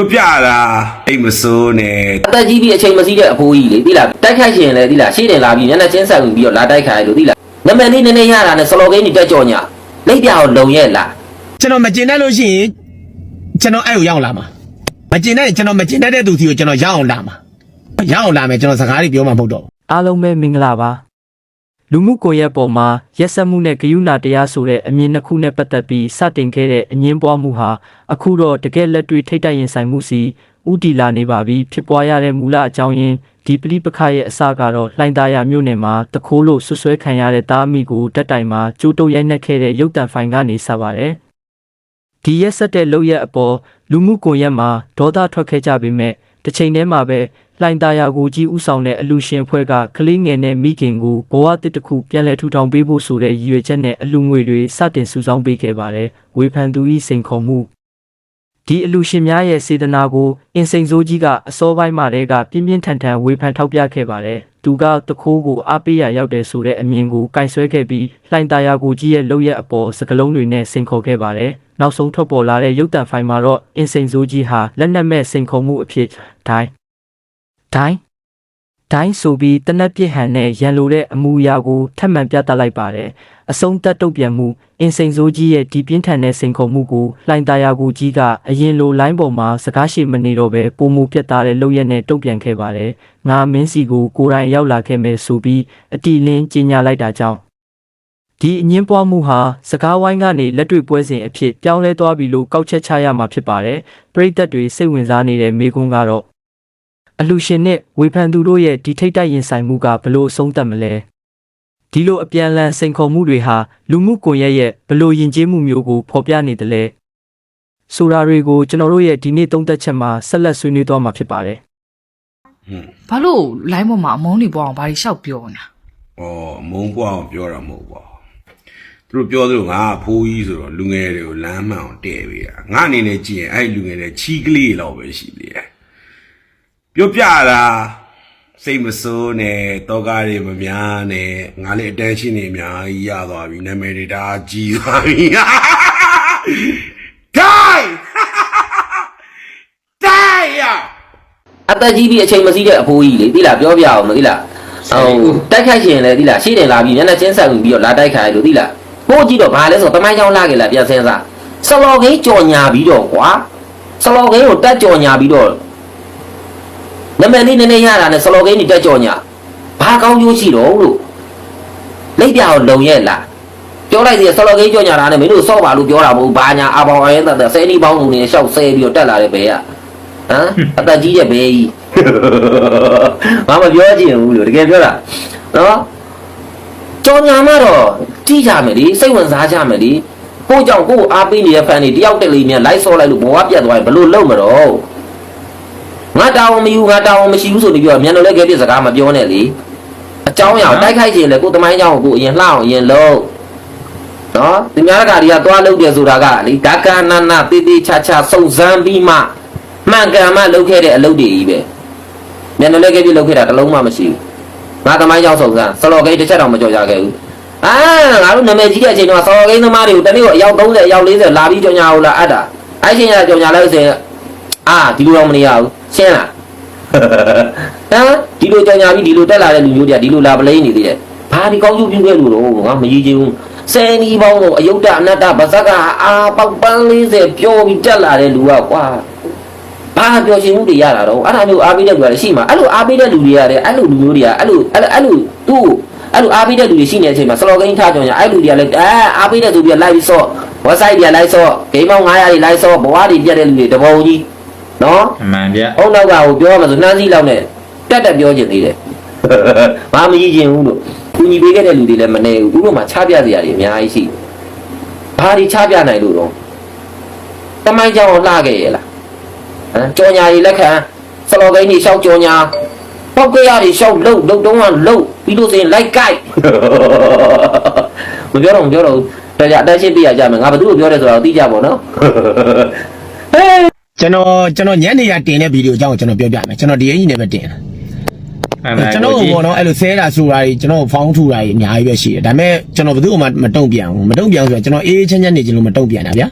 ပြောပြတာအိတ်မစိုးနဲ့အသက်ကြီးပြီးအချိန်မစည်းတဲ့အဖိုးကြီးလေသိလားတိုက်ခိုက်ရှင်လေသိလားရှေ့တင်လာပြီးမျက်နှာချင်းဆက်ပြီးတော့လာတိုက်ခိုက်လို့သိလားနမည်လေးနည်းနည်းရတာနဲ့ဆလော်ကိန်းကြီးတက်ကြော်ညာလက်ပြအောင်လုံရဲ့လားကျွန်တော်မကျင်တတ်လို့ရှိရင်ကျွန်တော်အဲ့ကိုရောက်လာမှာမကျင်တတ်ရင်ကျွန်တော်မကျင်တတ်တဲ့သူစီကိုကျွန်တော်ရအောင်လာမှာရအောင်လာမယ်ကျွန်တော်စကားတွေပြောမှာမဟုတ်တော့ဘူးအားလုံးပဲမင်္ဂလာပါ လူမှုကွန်ရက်ပေါ်မှာရက်စက်မှုနဲ့ဂယုဏတရားဆိုတဲ့အမြင်နှစ်ခုနဲ့ပတ်သက်ပြီးစတင်ခဲ့တဲ့အငင်းပွားမှုဟာအခုတော့တကယ်လက်တွေ့ထိတ်တိုက်ရင်ဆိုင်မှုစီဥတီလာနေပါပြီဖြစ်ပွားရတဲ့မူလအကြောင်းရင်းဒီပလိပခရဲ့အစကတော့လှိုင်းသားရမြို့နယ်မှာတခိုးလို့ဆွဆွဲခံရတဲ့တားအမိကိုတက်တိုင်မှာကျိုးတုပ်ရိုက်နှက်ခဲ့တဲ့ရုပ်တံဖိုင်ကနေစပါတယ်ဒီရက်ဆက်တဲ့လောက်ရက်အပေါ်လူမှုကွန်ရက်မှာဒေါသထွက်ခဲ့ကြပေမဲ့တစ်ချိန်တည်းမှာပဲ လှိုင်းသားရကိုကြီးဥဆောင်တဲ့အလူရှင်ဖွဲ့ကကလေးငယ်နဲ့မိခင်ကိုဘဝတစ်တစ်ခုပြန်လည်ထူထောင်ပေးဖို့ဆိုတဲ့ရည်ရွယ်ချက်နဲ့အလူငွေတွေစတင်စုဆောင်းပေးခဲ့ပါတယ်ဝေဖန်သူ၏စိန်ခေါ်မှုဒီအလူရှင်များရဲ့စေတနာကိုအင်စိန်စိုးကြီးကအစောပိုင်းမှာတည်းကပြင်းပြင်းထန်ထန်ဝေဖန်ထောက်ပြခဲ့ပါတယ်သူကတခိုးကိုအားပေးရရောက်တယ်ဆိုတဲ့အမြင်ကိုကင်ဆွဲခဲ့ပြီးလှိုင်းသားရကိုကြီးရဲ့လောက်ရက်အပေါ်စကလုံးတွေနဲ့စိန်ခေါ်ခဲ့ပါတယ်နောက်ဆုံးထွက်ပေါ်လာတဲ့ရုပ်တံဖိုင်မှာတော့အင်စိန်စိုးကြီးဟာလက်နက်မဲ့စိန်ခေါ်မှုအဖြစ်ဒိုင်း ဒိုင်းဒိုင်းဆိုပြီးတနက်ပြစ်ဟန်နဲ့ရန်လိုတဲ့အမူအရာကိုထပ်မံပြသလိုက်ပါတယ်အဆုံးသက်တုတ်ပြန်မှုအင်စိန်စိုးကြီးရဲ့ဒီပြင်းထန်တဲ့စိန်ခေါ်မှုကိုလှိုင်းသားရကိုကြီးကအရင်လိုလိုင်းပေါ်မှာစကားရှိမနေတော့ပဲပုံမှုပြတ်သားတဲ့လုပ်ရက်နဲ့တုတ်ပြန်ခဲ့ပါတယ်ငါမင်းစီကိုကိုယ်တိုင်ရောက်လာခဲ့မယ်ဆိုပြီးအတီလင်းကြီးညာလိုက်တာကြောင့်ဒီအငင်းပွားမှုဟာစကားဝိုင်းကနေလက်တွေ့ပွဲစဉ်အဖြစ်ပြောင်းလဲသွားပြီလို့ကောက်ချက်ချရမှာဖြစ်ပါတယ်။ပရိသတ်တွေစိတ်ဝင်စားနေတဲ့မေကွန်းကတော့ အလူရှင်နဲ့ဝေဖန်သူတို့ရဲ့ဒီထိတ်တိုက်ရင်ဆိုင်မှုကဘလို့အဆုံးသတ်မလဲ။ဒီလိုအပြန်အလှန်စိန်ခေါ်မှုတွေဟာလူမှုကွန်ရက်ရဲ့ဘလို့ယဉ်ကျေးမှုမျိုးကိုဖော်ပြနေတယ်လေ။ဆိုတာတွေကိုကျွန်တော်တို့ရဲ့ဒီနေ့သုံးသက်ချက်မှာဆက်လက်ဆွေးနွေးသွားမှာဖြစ်ပါတယ်။ဘာလို့ line ပေါ်မှာအမုန်းတွေပေါ်အောင်ဘာတွေလျှောက်ပြောနေတာဩမုံပွားအောင်ပြောတာမဟုတ်ပါဘူးသူတို့ပြောသလိုငါအဖိုးကြီးဆိုတော့လူငယ်တွေကိုလမ်းမှန်အောင်တည့်ပေးတာငါအနေနဲ့ကြည့်ရင်အဲ့လူငယ်တွေချီးကလေးလောက်ပဲရှိသေးတယ် ပြောပြတာစိတ်မစိုးနဲ့တောကားတွေမများနဲ့ငါလည်းအတန်းရှင်းနေအများကြီးရသွားပြီနာမည်တွေဒါကြီးသွားပြီဒိုင်ဒိုင်ရအသက်ကြီးပြီးအချိန်မစည်းတဲ့အဖိုးကြီးလေသိလားပြောပြအောင်မသိလားဟိုတိုက်ခိုက်ရှင်လေသိလားရှေ့တင်လာပြီးမျက်နှာချင်းဆက်ပြီးတော့လာတိုက်ခိုက်လို့သိလားပို့ကြည့်တော့ဘာလဲဆိုတော့တမိုင်းချောင်းလာကြလားပြန်စင်းစားဆလော်ကိန်းကြော်ညာပြီးတော့ကွာဆလော်ကိန်းကိုတက်ကြော်ညာပြီးတော့ နမည်လေးနည်းနည်းရတာနဲ့ဆလော်ကိန်းကြီးတက်ကြော်ညာဘာကောင်းကျိုးရှိတော့လို့လက်ပြအောင်လုံရဲ့လားပြောလိုက်သေးဆလော်ကိန်းကြော်ညာတာနဲ့မင်းတို့စော့ပါလို့ပြောတာမဟုတ်ဘာညာအပေါင်းအရင်သက်သက်ဆယ်နီးပေါင်းလုံးနေရှောက်ဆဲပြီးတော့တက်လာတဲ့ဘဲကဟမ်အသက်ကြီးတဲ့ဘေးကြီးဘာမပြောချင်ဘူးလို့တကယ်ပြောတာနော်ကြောင်ညာမတော့ကြည့်ကြမယ်လေစိတ်ဝင်စားကြမယ်လေကိုကြောင့်ကိုကိုအားပေးနေတဲ့ fan တွေတယောက်တက်လေးမြန်လိုက်ဆော့လိုက်လို့ဘဝပြတ်သွားရင်ဘလို့လုံးမတော့ ငါတောင်းမယူငါတောင်းမရှိဘူးဆိုပြီးပြောမြန်လို့လည်းကဲပြစကားမပြောနဲ့လေအကြောင်းအရာတိုက်ခိုက်ခြင်းလေကိုသမိုင်းကြောင်းကိုကိုအရင်လှအောင်အရင်လုံးနော်ဒီများကတွေကသွားလုပ်တယ်ဆိုတာကလေဒါကနနတေးသေးချာချာစုံစမ်းပြီးမှမှန်ကန်မှလုပ်ခဲ့တဲ့အလုပ်တွေကြီးပဲမျက်နှာလည်းကဲပြလုပ်ခဲ့တာတစ်လုံးမှမရှိဘူးငါသမိုင်းကြောင့်ဆုံးစမ်းဆလော်ကိန်းတစ်ချက်တော့မကြော်ကြခဲ့ဘူးအာငါတို့နာမည်ကြီးတဲ့အချိန်တော့ဆလော်ကိန်းသမားတွေကိုတနေ့ကအယောက်30အယောက်40လာပြီးကြော်ညာဟုတ်လားအပ်တာအဲ့ချိန်ကကြော်ညာလိုက်ဆိုရင်အာဒီလိုတော့မနေရဘူး ရှင်းလားဟမ်ဒီလိုကြော်ညာပြီးဒီလိုတက်လာတဲ့လူမျိုးတွေကဒီလိုလာပလိမ့်နေသေးတယ်ဘာဒီကောင်းကျိုးပြုခဲ့လို့တော့ငါမကြီးချင်ဘူးစဲနီးပေါင်းကိုအယုဒ္ဓအနတ္တဗဇက်ကအာပေါက်ပန်း40ပြောပြီးတက်လာတဲ့လူကကွာဘာပြောချင်မှုတွေရတာတော့အဲ့ဒါမျိုးအားပေးတဲ့လူတွေရှိမှာအဲ့လိုအားပေးတဲ့လူတွေရတယ်အဲ့လိုလူမျိုးတွေကအဲ့လိုအဲ့လိုအဲ့လိုသူ့အဲ့လိုအားပေးတဲ့လူတွေရှိနေတဲ့အချိန်မှာစလော်ကိန်းထားကြညာအဲ့လူတွေကလည်းအဲအားပေးတဲ့သူတွေကလိုက်ပြီးဆော့ website တွေကလိုက်ဆော့ဂိမ်းပေါင်း900တွေလိုက်ဆော့ဘဝတွေပြတ်တဲ့လူတွေတပုံကြီး နော်အမှန်ဗျဟုတ်နောက်ကဟိုပြောရမှာဆိုနှမ်းစည်းလောက်နဲ့တက်တက်ပြောချင်သေးတယ်ဘာမကြီးချင်ဘူးလို့ကူညီပေးခဲ့တဲ့လူတွေလည်းမနေဘူးဥပမာချပြစရာတွေအများကြီးရှိဘာတွေချပြနိုင်လို့တော့တမိုင်းကြောင်လှခဲ့ရဲ့လားဟမ်ကြော်ညာတွေလက်ခံစလော်ကိန်းတွေရှောက်ကြော်ညာပောက်ကရတွေရှောက်လှုပ်လှုပ်တုံးကလှုပ်ပြီးလို့ဆိုရင်လိုက်ကိုက်မပြောတော့မပြောတော့ဘူးဒါကြအတက်ရှင်းပြရကြမယ်ငါဘယ်သူ့ကိုပြောတယ်ဆိုတော့သိကြပါတော့ဟဲ့ ကျွန်တော်ကျွန်တော်ညနေရတင်တဲ့ဗီဒီယိုအကြောင်းကိုကျွန်တော်ပြောပြမယ်ကျွန်တော်ဒီအကြီးနဲ့ပဲတင်တာအမှန်ကျွန်တော်ဘောနော်အဲ့လိုဆဲတာဆိုတာကြီးကျွန်တော်ဖောင်းထူတာကြီးအများကြီးပဲရှိတယ်ဒါပေမဲ့ကျွန်တော်ဘယ်သူ့မှမတုံ့ပြန်ဘူးမတုံ့ပြန်ဆိုတော့ကျွန်တော်အေးအေးချမ်းချမ်းနေချင်လို့မတုံ့ပြန်တာဗျာ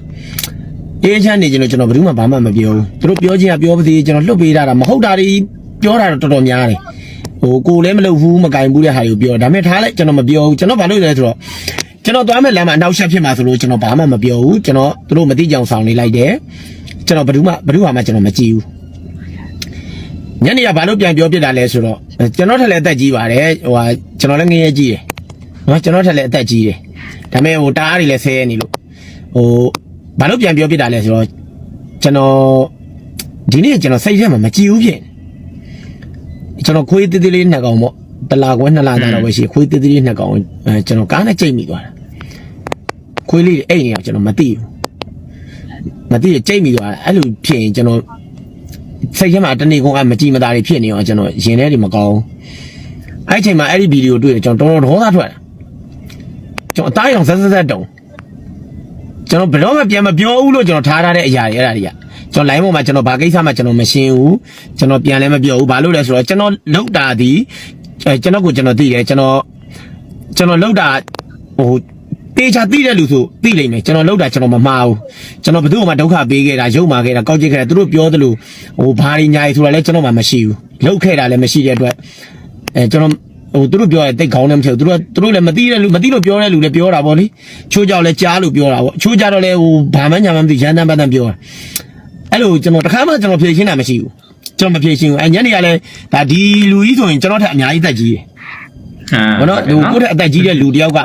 အေးချမ်းနေကျွန်တော်ကျွန်တော်ဘယ်သူမှဘာမှမပြောဘူးသူတို့ပြောချင်းကပြောပါသေးကျွန်တော်လှုပ်ပေးတာတာမဟုတ်တာတွေပြောတာတော့တော်တော်များတယ်ဟိုကိုယ်လည်းမလုပ်ဘူးမကင်ဘူးတဲ့ဟာတွေကိုပြောဒါပေမဲ့ထားလိုက်ကျွန်တော်မပြောဘူးကျွန်တော်ဘာလို့လဲဆိုတော့ကျွန်တော်သွားမဲ့လမ်းမှာအနောက်ရှက်ဖြစ်မှာဆိုလို့ကျွန်တော်ဘာမှမပြောဘူးကျွန်တော်သူတို့မသိကြအောင်ဆောင်နေလိုက်တယ် ကျွန်တော်ဘယ်သူမှဘယ်သူမှကျွန်တော်မကြည့်ဘူးညနေကဘာလို့ပြန်ပြောပြတာလဲဆိုတော့ကျွန်တော်ထက်လည်းအသက်ကြီးပါတယ်ဟိုဟာကျွန်တော်လည်းငရဲကြီးတယ်နော်ကျွန်တော်ထက်လည်းအသက်ကြီးတယ်ဒါပေမဲ့ဟိုတားတွေလည်းဆဲနေလို့ဟိုဘာလို့ပြန်ပြောပြတာလဲဆိုတော့ကျွန်တော်ဒီနေ့ကျွန်တော်စိတ်ထဲမှာမကြည့်ဘူးဖြစ်နေကျွန်တော်ခွေးသေးသေးလေးနှစ်ကောင်ပေါ့တလာခွဲနှစ်လာတာတော့ပဲရှိခွေးသေးသေးလေးနှစ်ကောင်အဲကျွန်တော်ကားနဲ့ကြိတ်မိသွားတာခွေးလေးတွေအဲ့နေအောင်ကျွန်တော်မသိဘူး မသိရကြိတ်မိသွားတာအဲ့လိုဖြစ်ရင်ကျွန်တော်စိတ်ထဲမှာတနေ့ကုန်အမကြည့်မသားတွေဖြစ်နေအောင်ကျွန်တော်ရင်ထဲတွေမကောင်းအဲ့ချိန်မှာအဲ့ဒီဗီဒီယိုတွေ့တယ်ကျွန်တော်တော်တော်ဒေါသထွက်တာကျွန်တော်အသားရောင်ဆက်ဆက်ဆက်တုံကျွန်တော်ဘယ်တော့မှပြန်မပြောဘူးလို့ကျွန်တော်ထားထားတဲ့အရာတွေအဲ့ဒါတွေကကျွန်တော် line ပေါ်မှာကျွန်တော်ဘာကိစ္စမှကျွန်တော်မရှင်းဘူးကျွန်တော်ပြန်လည်းမပြောဘူးဘာလို့လဲဆိုတော့ကျွန်တော်လောက်တာဒီအဲကျွန်တော်ကိုကျွန်တော်သိတယ်ကျွန်တော်ကျွန်တော်လောက်တာဟို တေချာသိတဲ့လူဆိုသိလိမ့်မယ်ကျွန်တော်လောက်တာကျွန်တော်မမှားဘူးကျွန်တော်ဘယ်သူ့မှဒုက္ခပေးခဲ့တာရုပ်မာခဲ့တာကောက်ကျစ်ခဲ့တာသူတို့ပြောသလိုဟိုဘာတွေညာရီဆိုတာလည်းကျွန်တော်မှမရှိဘူးလောက်ခဲ့တာလည်းမရှိတဲ့အတွက်အဲကျွန်တော်ဟိုသူတို့ပြောရတိတ်ခေါင်းလည်းမထည့်ဘူးသူတို့သူတို့လည်းမသိတဲ့လူမသိလို့ပြောတဲ့လူလည်းပြောတာပေါ့လေချိုးကြောက်လည်းကြားလို့ပြောတာပေါ့ချိုးကြတော့လည်းဟိုဘာမှညာမှမသိရန်တမ်းပန်းတမ်းပြောတာအဲ့လိုကျွန်တော်တခါမှကျွန်တော်ဖြေရှင်းတာမရှိဘူးကျွန်တော်မဖြေရှင်းဘူးအဲညနေကလည်းဒါဒီလူကြီးဆိုရင်ကျွန်တော်ထက်အများကြီးတက်ကြီးတယ်အာ ဘောနော်ဟိုကိုယ့်တဲ့အသက်ကြီးတဲ့လူတယောက်က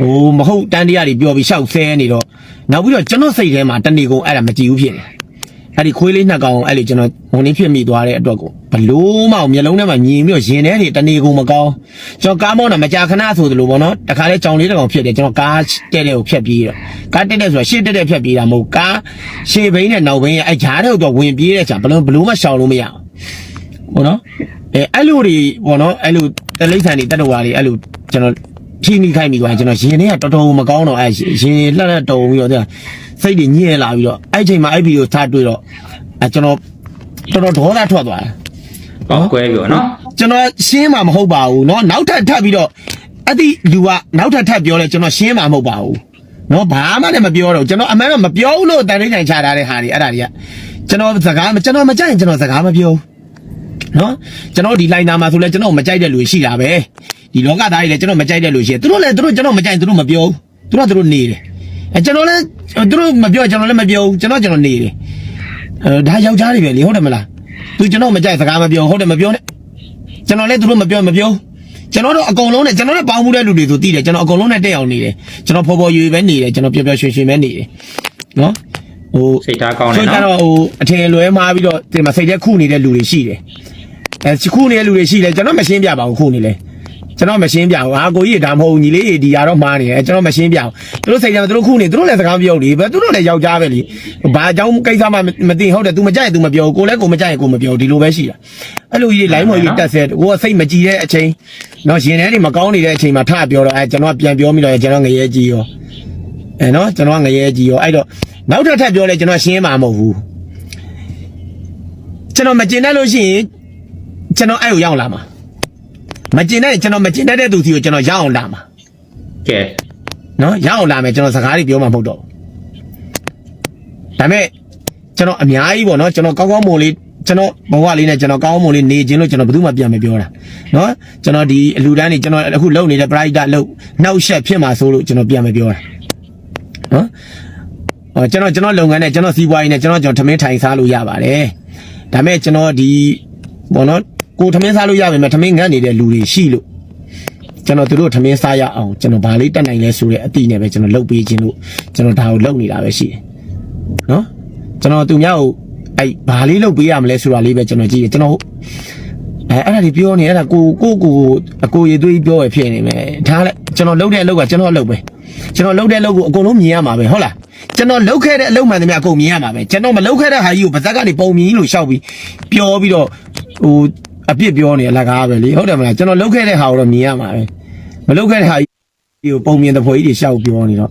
ဟိုမဟုတ်တန်းတရားတွေပြောပြီးရှောက်ဆဲနေတော့နောက်ပြီးတော့ကျွန်တော်စိတ်ထဲမှာတဏီကုံအဲ့ဒါမကြည့်ဘူးဖြစ်နေအဲ့ဒီခွေးလေးနှစ်ကောင်အဲ့လေကျွန်တော်ဟိုနေ့ဖြစ်မိသွားတဲ့အတွက်ကိုဘလို့မှမျက်လုံးထဲမှာမြင်ပြီးတော့ရင်ထဲတွေတဏီကုံမကောင်းကျွန်တော်ကားမောင်းတာမကြာခဏဆိုသလိုပေါ့နော်တခါလေကြောင်လေးတစ်ကောင်ဖြစ်တယ်ကျွန်တော်ကားတဲ့တဲ့ကိုဖြတ်ပြေးတော့ကားတက်တဲ့ဆိုတာရှေ့တက်တဲ့ဖြတ်ပြေးတာမဟုတ်ကားရှေ့ဘိန်းနဲ့နောက်ဘိန်းရဲ့အဲ့ဂျားတဲ့တော့ဝင်ပြေးတဲ့ချာဘလို့ဘလို့မှရှောင်လို့မရအော င် ဘောနော်အဲအဲ့လိုတွေဘောနော်အဲ့လိုတလိမ့်ဆန်တွေတတဝါတွေအဲ့လိုကျွန်တော်ဖြီးမိခိုင်းမိသွားရင်ကျွန်တော်ရင်ထဲကတော်တော်မကောင်းတော့အဲ့ရင်လှက်လှက်တုံပြီးတော့စိတ်တွေညစ်လာပြီးတော့အဲ့ချိန်မှာအဲ့ဗီဒီယိုထားတွေ့တော့အဲကျွန်တော်တော်တော်ဒေါသထွက်သွားတယ် ပေါက်ကွဲပြီပေါ့နော် ကျွန်တော်ရှင်းမှာမဟုတ်ပါဘူးเนาะနောက်ထပ်ထပ်ပြီးတော့အဲ့ဒီလူကနောက်ထပ်ထပ်ပြောလဲကျွန်တော်ရှင်းမှာမဟုတ်ပါဘူးเนาะဘာမှလည်းမပြောတော့ကျွန်တော်အမှန်ကမပြောဘူးလို့တန်ထိန်ထိုင်ချထားတဲ့ဟာတွေအဲ့ဒါတွေကကျွန်တော်စကားကျွန်တော်မကြိုက်ရင်ကျွန်တော်စကားမပြောဘူး နော်ကျွန်တော်ဒီလိုင်းနာမှာဆိုလဲကျွန်တော်မကြိုက်တဲ့လူရှိတာပဲဒီလောကသားတွေလည်းကျွန်တော်မကြိုက်တဲ့လူရှိတယ်သူတို့လည်းသူတို့ကျွန်တော်မကြိုက်ရင်သူတို့မပြောဘူးသူတို့ကသူတို့နေတယ်အဲကျွန်တော်လည်းသူတို့မပြောကျွန်တော်လည်းမပြောဘူးကျွန်တော်ကျွန်တော်နေတယ်အဲဒါယောက်ျားတွေပဲလေဟုတ်တယ်မလားသူကျွန်တော်မကြိုက်စကားမပြောဟုတ်တယ်မပြောနဲ့ကျွန်တော်လည်းသူတို့မပြောမပြောကျွန်တော်တို့အကုန်လုံးနဲ့ကျွန်တော်လည်းပေါင်းမှုတဲ့လူတွေဆိုတည်တယ်ကျွန်တော်အကုန်လုံးနဲ့တက်အောင်နေတယ်ကျွန်တော်ဖော်ဖော်ရွေပဲနေတယ်ကျွန်တော်ပျော်ပျော်ရွှင်ရွှင်ပဲနေတယ်နော်ဟိုစိတ်ထားကောင်းတယ်ဆိုကြနော်တော့ဟိုအထင်လွဲမှားပြီးတော့ဒီမှာစိတ်ထဲခုနေတဲ့လူတွေရှိတယ် အဲခုနေတဲ့လူတွေရှိတယ်ကျွန်တော်မရှင်းပြပါဘူးခုနေလေကျွန်တော်မရှင်းပြဘူးဟာကိုကြီးဒါမဟုတ်ဘူးညီလေးဒီရတော့မှားနေတယ်ကျွန်တော်မရှင်းပြဘူးသူတို့စိတ်ထဲမှာသူတို့ခုနေသူတို့လည်းစကားမပြောဘူးလေဘယ်သူတို့လည်းယောက်ျားပဲလေဘာအကြောင်းကိစ္စမှမသိဟုတ်တယ် तू မကြိုက်ရင် तू မပြောဘူးကိုလည်းကိုမကြိုက်ရင်ကိုမပြောဘူးဒီလိုပဲရှိတာအဲ့လိုကြီးလိုင်းမော်ကြီးတက်ဆဲကိုကစိတ်မကြည်တဲ့အချိန်နော်ရင်ထဲတွေမကောင်းနေတဲ့အချိန်မှာထပြောတော့အဲကျွန်တော်ပြန်ပြောမိတော့ကျွန်တော်ငရဲကြီးရောအဲနော်ကျွန်တော်ငရဲကြီးရောအဲ့တော့နောက်ထပ်ထပ်ပြောလဲကျွန်တော်ရှင်းမှာမဟုတ်ဘူးကျွန်တော်မကျင်တတ်လို့ရှိရင် ကျွန်တော်အဲ့ကိုရောက်လာမှာမကျင်တတ်ရင်ကျွန်တော်မကျင်တတ်တဲ့သူစီကိုကျွန်တော်ရောက်အောင်လာမှာကဲနော်ရောက်အောင်လာမယ်ကျွန်တော်စကားတွေပြောမှာမဟုတ်တော့ဘူးဒါပေမဲ့ကျွန်တော်အများကြီးပေါ့နော်ကျွန်တော်ကောင်းကောင်းမွန်လေးကျွန်တော်ဘဝလေးနဲ့ကျွန်တော်ကောင်းကောင်းမွန်လေးနေခြင်းလို့ကျွန်တော်ဘယ်သူမှပြန်မပြောတာနော်ကျွန်တော်ဒီအလူတန်းနေကျွန်တော်အခုလုပ်နေတဲ့ private လုပ်နှောက်ရှက်ဖြစ်မှာဆိုလို့ကျွန်တော်ပြန်မပြောတာနော်ဟောကျွန်တော်ကျွန်တော်လုပ်ငန်းနဲ့ကျွန်တော်စီးပွားရေးနဲ့ကျွန်တော်ကျွန်တော်ထမင်းထိုင်စားလို့ရပါတယ်ဒါပေမဲ့ကျွန်တော်ဒီဘောနော် ကိုထမင်းစားလို့ရပါမယ်ထမင်းငတ်နေတဲ့လူတွေရှိလို့ကျွန်တော်တို့ထမင်းစားရအောင်ကျွန်တော်ဗာလေးတက်နိုင်လဲဆိုတဲ့အတိနဲ့ပဲကျွန်တော်လုပ်ပေးခြင်းလို့ကျွန်တော်ဒါကိုလုပ်နေတာပဲရှိတယ်နော်ကျွန်တော်သူများကိုအဲ့ဗာလေးလုပ်ပေးရမလဲဆိုတာလေးပဲကျွန်တော်ကြည့်ရကျွန်တော်အဲအဲ့ဒါဒီပြောနေအဲ့ဒါကိုကိုကိုအကိုရသွေးပြောရဖြစ်နေမယ်ဒါလည်းကျွန်တော်လုပ်တဲ့အလုပ်ကကျွန်တော်အလုပ်ပဲကျွန်တော်လုပ်တဲ့အလုပ်ကိုအကုန်လုံးမြင်ရမှာပဲဟုတ်လားကျွန်တော်လုပ်ခဲ့တဲ့အလုပ်မှန်သမျှအကုန်မြင်ရမှာပဲကျွန်တော်မလုပ်ခဲ့တဲ့ဟာကြီးကိုပါဇက်ကနေပုံမြင်လို့ရှောက်ပြီးပြောပြီးတော့ဟို အပြစ်ပြောနေအလကားပဲလေဟုတ်တယ်မလားကျွန်တော်လုပ်ခဲ့တဲ့ဟာကိုတော့မြင်ရမှာပဲမလုပ်ခဲ့တဲ့ဟာကြီးကိုပုံမြင်တဲ့ဖွဲ့ကြီးတွေရှောက်ပြောနေတော့